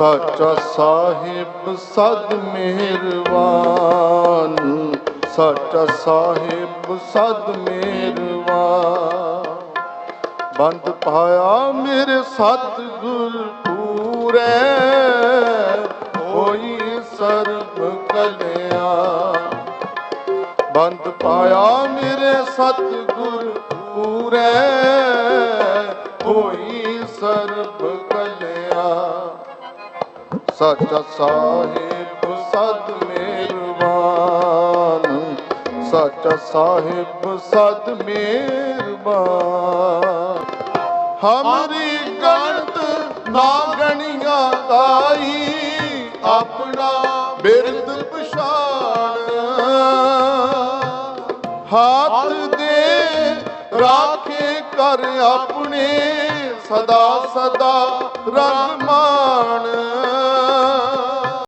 ਸਾਚਾ ਸਾਹਿਬ, ਸਦ ਮਿਹਰਬਾਨ। ਸਾਚਾ ਸਾਹਿਬ, ਸਦ ਮਿਹਰਬਾਨ। ਬੰਦ ਪਾਇਆ ਮੇਰੇ ਸਤਿਗੁਰ ਪੂਰੇ। ਹੋਈ ਸਰਬ ਕਲਿਆ। ਬੰਦ ਪਾਇਆ ਮੇਰੇ ਸਤਿਗੁਰ ਪੂਰੇ। ਹੋਈ ਸਰਬ ਕਲਿਆ। ਸੱਚਾ ਸਾਹਿਬ ਸਦ ਮਿਹਰਬਾਨ। ਸੱਚਾ ਸਾਹਿਬ ਸਦ ਮਿਹਰਬਾਨ। ਹਮਰੀ ਗਣਤ ਨਾ ਗਣੀਆਂ ਤਾਈ ਆਪਣਾ ਬਿਰਦ ਪਛਾਣ। ਹੱਥ ਦੇ ਰਾਖੇ ਕਰ ਆਪਣੇ, ਸਦਾ ਸਦਾ ਰੰਗ